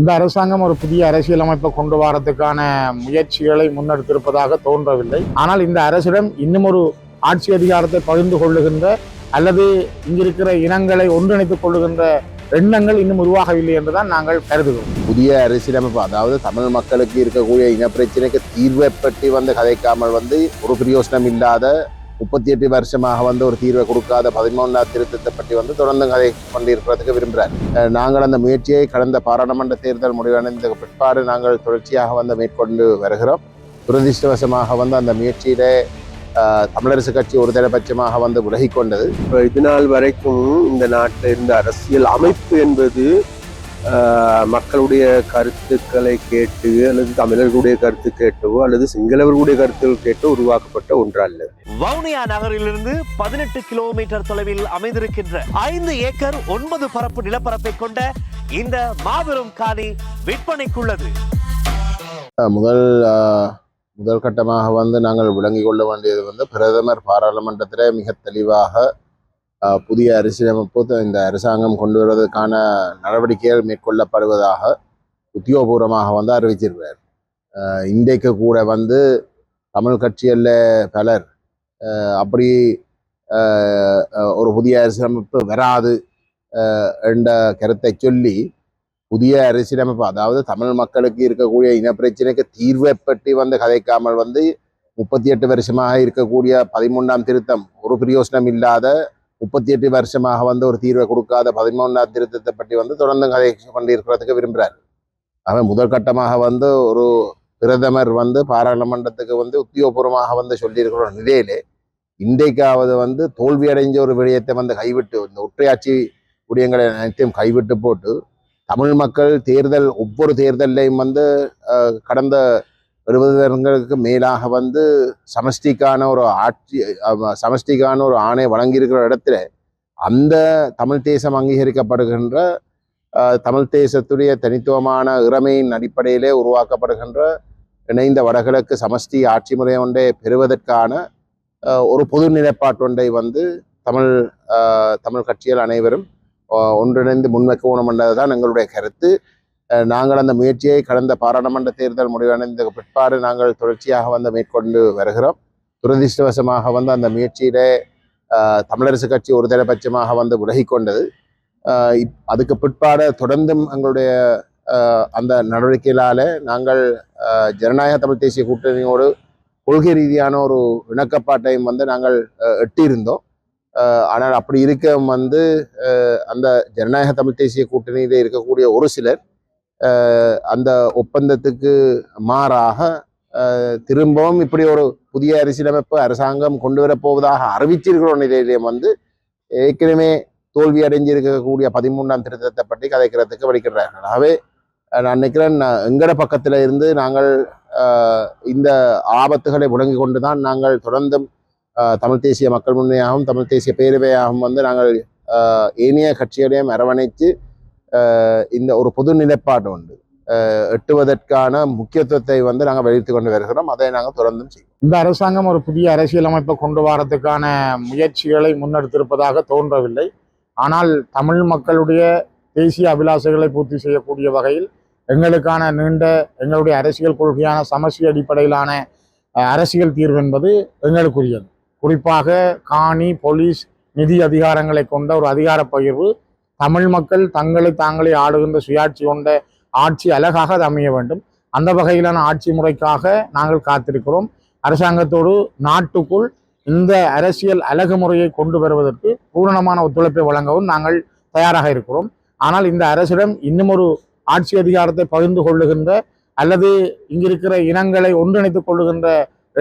இந்த அரசாங்கம் ஒரு புதிய அரசியலமைப்பை கொண்டு வரதுக்கான முயற்சிகளை முன்னெடுத்திருப்பதாக தோன்றவில்லை. ஆனால் இந்த அரசிடம் இன்னும் ஒரு ஆட்சி அதிகாரத்தை பகிர்ந்து கொள்ளுகின்ற அல்லது இங்கிருக்கிற இனங்களை ஒன்றிணைத்துக் கொள்ளுகின்ற எண்ணங்கள் இன்னும் உருவாகவில்லை என்றுதான் நாங்கள் கருதுகிறோம். புதிய அரசியலமைப்பு அதாவது தமிழ் மக்களுக்கு இருக்கக்கூடிய இனப்பிரச்சனைக்கு தீர்வை பற்றி வந்து கதைக்காமல் வந்து ஒரு பிரயோசனம் இல்லாத முப்பத்தி எட்டு வருஷமாக வந்து ஒரு தீர்வை கொடுக்காத பதிமூன்றாம் திருத்தத்தை பற்றி வந்து தொடர்ந்து கதை கொண்டிருக்கிறதுக்கு விரும்புகிறார். நாங்கள் அந்த முயற்சியை கடந்த பாராளுமன்ற தேர்தல் முடிவடைந்த பிற்பாடு நாங்கள் தொடர்ச்சியாக வந்து மேற்கொண்டு வருகிறோம். துரதிருஷ்டவசமாக வந்து அந்த முயற்சியிலே தமிழரசு கட்சி ஒரு தலைபட்சமாக வந்து விலகி கொண்டது. இப்போ இது நாள் வரைக்கும் இந்த நாட்டில் இருந்த அரசியல் அமைப்பு என்பது மக்களுடைய கருத்துக்களை கேட்டு அல்லது தமிழர்களுடைய கருத்து கேட்டோ அல்லது சிங்களவர்களுடைய கருத்துக்கள் கேட்டோ உருவாக்கப்பட்ட ஒன்றல்ல. வவுனியா நகரிலிருந்து பதினெட்டு கிலோமீட்டர் தொலைவில் அமைந்திருக்கின்ற ஐந்து ஏக்கர் ஒன்பது பரப்பு நிலப்பரப்பை கொண்ட இந்த மாபெரும் காணி விற்பனைக்குள்ளது. முதல் முதல் கட்டமாக வந்து நாங்கள் விளங்கிக் கொள்ள வேண்டியது வந்து பிரதமர் பாராளுமன்றத்திலே மிக தெளிவாக புதிய அரசியலமைப்பு இந்த அரசாங்கம் கொண்டு வருவதற்கான நடவடிக்கைகள் மேற்கொள்ளப்படுவதாக உத்தியோகபூர்வமாக வந்து அறிவிச்சிருக்கிறார் இன்றைக்கு கூட வந்து தமிழ் கட்சியில் பலர் அப்படி ஒரு புதிய அரசியலமைப்பு வராது என்ற கருத்தை சொல்லி புதிய அரசியலமைப்பு அதாவது தமிழ் மக்களுக்கு இருக்கக்கூடிய இனப்பிரச்சனைக்கு தீர்வை பற்றி வந்து கதைக்காமல் வந்து முப்பத்தி எட்டு வருஷமாக இருக்கக்கூடிய பதிமூன்றாம் திருத்தம் ஒரு பிரயோசனம் இல்லாத முப்பத்தி எட்டு வருஷமாக வந்து ஒரு தீர்வை கொடுக்காத பதிமூன்றாம் திருத்தத்தை பற்றி வந்து தொடர்ந்து கதை கொண்டிருக்கிறதுக்கு விரும்புகிறார். அவன் முதல் கட்டமாக வந்து ஒரு பிரதமர் வந்து பாராளுமன்றத்துக்கு வந்து உத்தியோகபூர்வமாக வந்து சொல்லியிருக்கிற நிலையிலே இன்றைக்காவது வந்து தோல்வி அடைஞ்ச ஒரு விடயத்தை வந்து கைவிட்டு இந்த ஒற்றையாட்சி விடயங்களை அனைத்தையும் கைவிட்டு போட்டு தமிழ் மக்கள் தேர்தல் ஒவ்வொரு தேர்தல்லையும் வந்து கடந்த எழுபது மேலாக வந்து சமஷ்டிக்கான ஒரு ஆட்சி சமஷ்டிக்கான ஒரு ஆணை வழங்கியிருக்கிற இடத்துல அந்த தமிழ் தேசம் அங்கீகரிக்கப்படுகின்ற தமிழ் தேசத்துடைய தனித்துவமான இறமையின் அடிப்படையிலே உருவாக்கப்படுகின்ற இணைந்த வடகிழக்கு சமஷ்டி ஆட்சி முறை ஒன்றை பெறுவதற்கான ஒரு பொது நிலைப்பாட்டு ஒன்றை வந்து தமிழ் தமிழ் கட்சிகள் அனைவரும் ஒன்றிணைந்து ஒன்றிணைந்து முன்வைக்கணும் என்றதுதான் எங்களுடைய கருத்து. நாங்கள் அந்த முயற்சியை கடந்த பாராளுமன்ற தேர்தல் முடிவடைந்த பிற்பாடு நாங்கள் தொடர்ச்சியாக வந்து மேற்கொண்டு வருகிறோம். துரதிருஷ்டவசமாக வந்து அந்த முயற்சியிலே தமிழரசு கட்சி ஒரு தடபட்சமாக வந்து விலகிக்கொண்டது அதுக்கு பிற்பாடு தொடர்ந்தும் எங்களுடைய அந்த நடவடிக்கைகளால நாங்கள் ஜனநாயக தமிழ் தேசிய கூட்டணியோடு கொள்கை ரீதியான ஒரு இணக்கப்பாட்டையும் வந்து நாங்கள் எட்டியிருந்தோம். ஆனால் அப்படி இருக்க வந்து அந்த ஜனநாயக தமிழ் தேசிய கூட்டணியிலே இருக்கக்கூடிய ஒரு சிலர் அந்த ஒப்பந்தத்துக்கு மாறாக திரும்பவும் இப்படி ஒரு புதிய அரசியலமைப்பு அரசாங்கம் கொண்டு வரப்போவதாக அறிவிச்சிருக்கிற நிலையிலே வந்து ஏற்கனவே தோல்வி அடைஞ்சிருக்கக்கூடிய பதிமூன்றாம் திருத்தத்தை பற்றி கதைக்கிறதுக்கு வலிக்கிறார்கள் ஆகவே நான் நினைக்கிறேன் நான் எங்கட பக்கத்தில் இருந்து நாங்கள் இந்த ஆபத்துகளை முடங்கி கொண்டு தான் நாங்கள் தொடர்ந்தும் தமிழ் தேசிய மக்கள் முன்னணியாகவும் தமிழ் தேசிய பேரவையாகவும் வந்து நாங்கள் ஏனைய கட்சிகளையும் அரவணைத்து இந்த ஒரு பொது நிலைப்பாடு உண்டு. எட்டுவதற்கான முக்கியத்துவத்தை வந்து நாங்கள் வெளியிட்டு கொண்டு வருகிறோம். அதை நாங்கள் தொடர்ந்தும் செய்வோம். இந்த அரசாங்கம் ஒரு புதிய அரசியலமைப்பை கொண்டு வரதுக்கான முயற்சிகளை முன்னெடுத்திருப்பதாக தோன்றவில்லை. ஆனால் தமிழ் மக்களுடைய தேசிய அபிலாஷைகளை பூர்த்தி செய்யக்கூடிய வகையில் எங்களுக்கான நீண்ட எங்களுடைய அரசியல் கொள்கையான சமசி அடிப்படையிலான அரசியல் தீர்வு என்பது எங்களுக்குரியது. குறிப்பாக காணி போலீஸ் நிதி அதிகாரங்களை கொண்ட ஒரு அதிகார பகிர்வு தமிழ் மக்கள் தங்களை தாங்களே ஆளுகின்ற சுயாட்சி கொண்ட ஆட்சி அழகாக அது அமைய வேண்டும். அந்த வகையிலான ஆட்சி முறைக்காக நாங்கள் காத்திருக்கிறோம். அரசாங்கத்தோடு நாட்டுக்குள் இந்த அரசியல் அழகு முறையை கொண்டு வருவதற்கு பூரணமான ஒத்துழைப்பை வழங்கவும் நாங்கள் தயாராக இருக்கிறோம். ஆனால் இந்த அரசிடம் இன்னும் ஒரு ஆட்சி அதிகாரத்தை பகிர்ந்து கொள்ளுகின்ற அல்லது இங்கிருக்கிற இனங்களை ஒன்றிணைத்துக் கொள்ளுகின்ற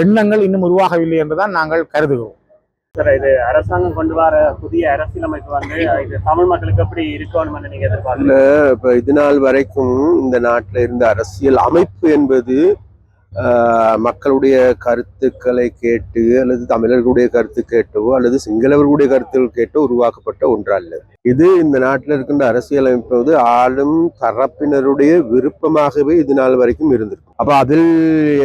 எண்ணங்கள் இன்னும் உருவாகவில்லை என்றுதான் நாங்கள் கருதுகிறோம். சார் இது அரசாங்கம் கொண்டு வர புதிய அரசியலமைப்பு வந்து இது தமிழ் மக்களுக்கு எப்படி இருக்கணும்னு நீங்க எதிர்பார்க்கல இப்போ இது நாள் வரைக்கும் இந்த நாட்டில் இருந்த அரசியல் அமைப்பு என்பது மக்களுடைய கருத்துக்களை கேட்டு அல்லது தமிழர்களுடைய கருத்து கேட்டோ அல்லது சிங்களவர்களுடைய கருத்துக்கள் கேட்டோ உருவாக்கப்பட்ட ஒன்றல்ல. இது இந்த நாட்டில் இருக்கின்ற அரசியல் வந்து ஆளும் தரப்பினருடைய விருப்பமாகவே இது நாள் வரைக்கும் இருந்திருக்கு அப்ப அதில்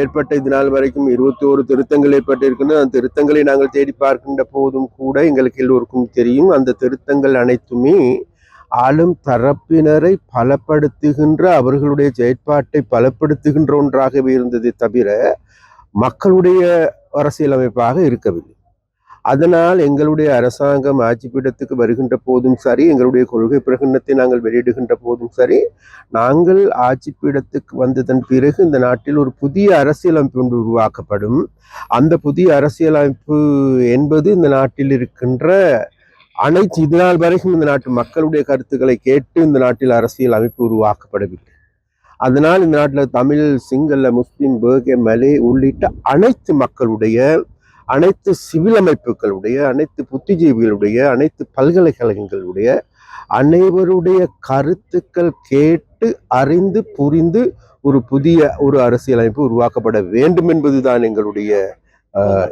ஏற்பட்ட இது நாள் வரைக்கும் இருபத்தி ஒரு திருத்தங்கள் ஏற்பட்டிருக்கின்ற அந்த திருத்தங்களை நாங்கள் தேடி பார்க்கின்ற போதும் கூட எங்களுக்கு எல்லோருக்கும் தெரியும். அந்த திருத்தங்கள் அனைத்துமே ஆளும் தரப்பினரை பலப்படுத்துகின்ற அவர்களுடைய செயற்பாட்டை பலப்படுத்துகின்ற ஒன்றாகவே இருந்ததை தவிர மக்களுடைய அரசியலமைப்பாக இருக்கவில்லை. அதனால் எங்களுடைய அரசாங்கம் ஆட்சி பீடத்துக்கு வருகின்ற போதும் சரி எங்களுடைய கொள்கை பிரகடனத்தை நாங்கள் வெளியிடுகின்ற போதும் சரி நாங்கள் ஆட்சி பீடத்துக்கு வந்ததன் பிறகு இந்த நாட்டில் ஒரு புதிய அரசியலமைப்பு ஒன்று உருவாக்கப்படும். அந்த புதிய அரசியலமைப்பு என்பது இந்த நாட்டில் இருக்கின்ற அனைத்து இதனால் வரைக்கும் இந்த நாட்டு மக்களுடைய கருத்துக்களை கேட்டு இந்த நாட்டில் அரசியல் அமைப்பு உருவாக்கப்படவில்லை. அதனால் இந்த நாட்டில் தமிழ் சிங்கள முஸ்லீம் பேகே மலே உள்ளிட்ட அனைத்து மக்களுடைய அனைத்து சிவில் அமைப்புகளுடைய அனைத்து புத்திஜீவிகளுடைய அனைத்து பல்கலைக்கழகங்களுடைய அனைவருடைய கருத்துக்கள் கேட்டு அறிந்து புரிந்து ஒரு புதிய ஒரு அரசியலமைப்பு உருவாக்கப்பட வேண்டும் என்பதுதான் எங்களுடைய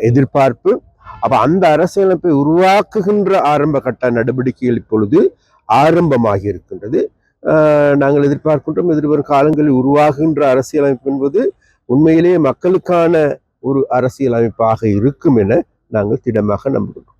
எதிர்பார்ப்பு. அப்ப அந்த அரசியலமைப்பை உருவாக்குகின்ற ஆரம்ப கட்ட நடவடிக்கைகள் இப்பொழுது ஆரம்பமாகி இருக்கின்றது. நாங்கள் எதிர்பார்க்கின்றோம் எதிர்வரும் காலங்களில் உருவாகுகின்ற அரசியலமைப்பு என்பது உண்மையிலேயே மக்களுக்கான ஒரு அரசியலமைப்பாக இருக்கும் என நாங்கள் திடமாக நம்புகிறோம்